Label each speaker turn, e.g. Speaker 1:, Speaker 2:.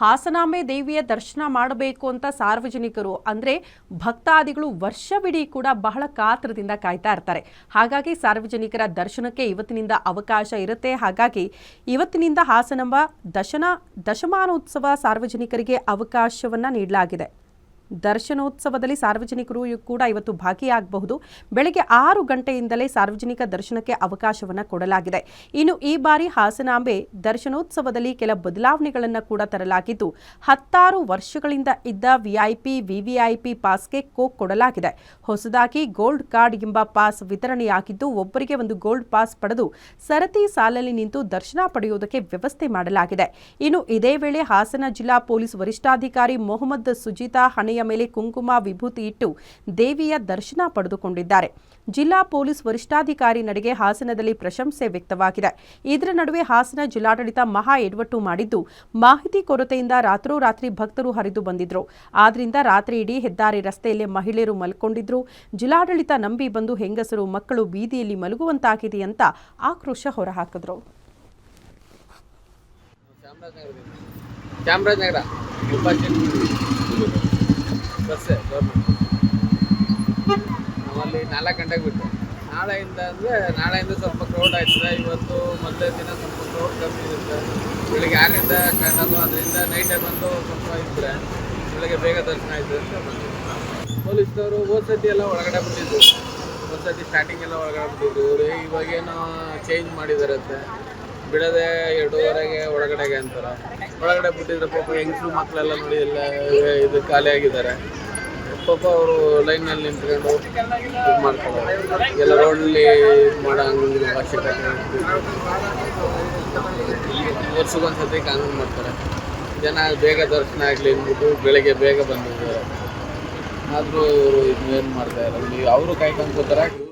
Speaker 1: ಹಾಸನಾಂಬೆ ದೇವಿಯ ದರ್ಶನ ಮಾಡಬೇಕು ಅಂತ ಸಾರ್ವಜನಿಕರು, ಅಂದರೆ ಭಕ್ತಾದಿಗಳು ವರ್ಷವಿಡೀ ಕೂಡ ಬಹಳ ಕಾತ್ರದಿಂದ ಕಾಯ್ತಾ ಇರ್ತಾರೆ. ಹಾಗಾಗಿ ಸಾರ್ವಜನಿಕರ ದರ್ಶನಕ್ಕೆ ಇವತ್ತಿನಿಂದ ಅವಕಾಶ ಇರುತ್ತೆ. ಹಾಗಾಗಿ ಇವತ್ತಿನಿಂದ ಹಾಸನಾಂಬ ದಶನ, ದಶಮಾನೋತ್ಸವ ಸಾರ್ವಜನಿಕರಿಗೆ ಅವಕಾಶವನ್ನು ನೀಡಲಾಗಿದೆ. ದರ್ಶನೋತ್ಸವದಲ್ಲಿ ಸಾರ್ವಜನಿಕರು ಕೂಡ ಇವತ್ತು ಭಾಗಿಯಾಗಬಹುದು. ಬೆಳಗ್ಗೆ ಆರು ಗಂಟೆಯಿಂದಲೇ ಸಾರ್ವಜನಿಕ ದರ್ಶನಕ್ಕೆ ಅವಕಾಶವನ್ನು ಕೊಡಲಾಗಿದೆ. ಇನ್ನು ಈ ಬಾರಿ ಹಾಸನಾಂಬೆ ದರ್ಶನೋತ್ಸವದಲ್ಲಿ ಕೆಲ ಬದಲಾವಣೆಗಳನ್ನು ಕೂಡ ತರಲಾಗಿದ್ದು, ಹತ್ತಾರು ವರ್ಷಗಳಿಂದ ಇದ್ದ ವಿಐಪಿ ವಿವಿಐಪಿ ಪಾಸ್ಗೆ ಕೋಕ್ ಕೊಡಲಾಗಿದೆ. ಹೊಸದಾಗಿ ಗೋಲ್ಡ್ ಕಾರ್ಡ್ ಎಂಬ ಪಾಸ್ ವಿತರಣೆಯಾಗಿದ್ದು, ಒಬ್ಬರಿಗೆ ಒಂದು ಗೋಲ್ಡ್ ಪಾಸ್ ಪಡೆದು ಸರತಿ ಸಾಲಲ್ಲಿ ನಿಂತು ದರ್ಶನ ಪಡೆಯುವುದಕ್ಕೆ ವ್ಯವಸ್ಥೆ ಮಾಡಲಾಗಿದೆ. ಇನ್ನು ಇದೇ ವೇಳೆ ಹಾಸನ ಜಿಲ್ಲಾ ಪೊಲೀಸ್ ವರಿಷ್ಠಾಧಿಕಾರಿ ಮೊಹಮ್ಮದ್ ಸುಜಿತಾ ಹಣೆಯ ಮೇಲೆ ಕುಂಕುಮ ವಿಭೂತಿ ಇಟ್ಟು ದೇವಿಯ ದರ್ಶನ ಪಡೆದುಕೊಂಡಿದ್ದಾರೆ. ಜಿಲ್ಲಾ ಪೊಲೀಸ್ ವರಿಷ್ಠಾಧಿಕಾರಿ ನಡೆಗೆ ಹಾಸನದಲ್ಲಿ ಪ್ರಶಂಸೆ ವ್ಯಕ್ತವಾಗಿದೆ. ಇದರ ನಡುವೆ ಹಾಸನ ಜಿಲ್ಲಾಡಳಿತ ಮಹಾ ಎಡವಟ್ಟು ಮಾಡಿದ್ದು, ಮಾಹಿತಿ ಕೊರತೆಯಿಂದ ರಾತ್ರೋರಾತ್ರಿ ಭಕ್ತರು ಹರಿದು ಬಂದಿದ್ರು. ಆದ್ರಿಂದ ರಾತ್ರಿ ಇಡೀ ಹೆದ್ದಾರಿ ರಸ್ತೆಯಲ್ಲೇ ಮಹಿಳೆಯರು ಮಲ್ಕೊಂಡಿದ್ರು. ಜಿಲ್ಲಾಡಳಿತ ನಂಬಿ ಬಂದು ಹೆಂಗಸರು, ಮಕ್ಕಳು ಬೀದಿಯಲ್ಲಿ ಮಲಗುವಂತಾಗಿದೆ ಅಂತ ಆಕ್ರೋಶ ಹೊರಹಾಕಿದ್ರು.
Speaker 2: ಚಾಮರಾಜನಗರ. ಬಸ್ಸೇ ಗೌರ್ಮೆಂಟ್ ನಾವಲ್ಲಿ ನಾಲ್ಕು ಗಂಟೆಗೆ ಬಿಟ್ಟು. ನಾಳೆಯಿಂದ ಅಂದರೆ ನಾಳೆಯಿಂದ ಸ್ವಲ್ಪ ಕ್ರೌಡ್ ಆಯ್ತದೆ. ಇವತ್ತು ಮೊದಲೇ ದಿನ ಸ್ವಲ್ಪ ಕ್ರೌಡ್ ಕಮ್ಮಿ ಇರುತ್ತೆ. ಬೆಳಿಗ್ಗೆ ಆರಿಂದ ಸ್ಟಾರ್ಟ್ ಆಗೋದು ಅದರಿಂದ ನೈಟೇ ಬಂದು ಸ್ವಲ್ಪ ಇದ್ದರೆ ಬೆಳಿಗ್ಗೆ ಬೇಗ ದರ್ಶನ ಆಯಿತು ಅಂತ ಬಂದಿದ್ದೆ ಪೊಲೀಸ್ನವರು ಹೋದ ಸತಿ ಎಲ್ಲ ಒಳಗಡೆ ಬಿಟ್ಟಿದ್ರು. ಒಂದ್ಸತಿ ಸತಿ ಸ್ಟಾರ್ಟಿಂಗ್ ಎಲ್ಲ ಒಳಗಡೆ ಬಿಟ್ಟಿದ್ರು. ಇವರು ಇವಾಗೇನೋ ಚೇಂಜ್ ಮಾಡಿದಾರಂತೆ ಬಿಡದೆ ಎರಡೂವರೆಗೆ ಒಳಗಡೆಗೆ ಅಂತಾರೆ. ಒಳಗಡೆ ಬಿಟ್ಟಿದ್ರೆ ಪಾಪ ಹೆಂಗಸರು ಮಕ್ಕಳೆಲ್ಲ ನೋಡಿ ಎಲ್ಲ ಇದು ಖಾಲಿ ಆಗಿದ್ದಾರೆ. ಪಾಪ ಅವರು ಲೈನಲ್ಲಿ ನಿಂತ್ಕೊಂಡು ಇದು ಮಾಡ್ಕೊಳ್ಳೋದು ಎಲ್ಲ ರೋಡಲ್ಲಿ ಮಾಡೋ ಹಂಗೆ ಅವಶ್ಯಕತೆ ವರ್ಷಕ್ಕೊಂದ್ಸತಿ ಕಾನೂನು ಮಾಡ್ತಾರೆ. ಜನ ಬೇಗ ದರ್ಶನ ಆಗಲಿ ಅಂದ್ಬಿಟ್ಟು ಬೆಳಗ್ಗೆ ಬೇಗ ಬಂದಿದ್ದಾರೆ. ಆದರೂ ಇವರು ಏನು ಮಾಡ್ತಾ ಇಲ್ಲ ಅವರು ಕಾಯ್ಕೊಂಡು ಕೂತಾರೆ? ಇವರು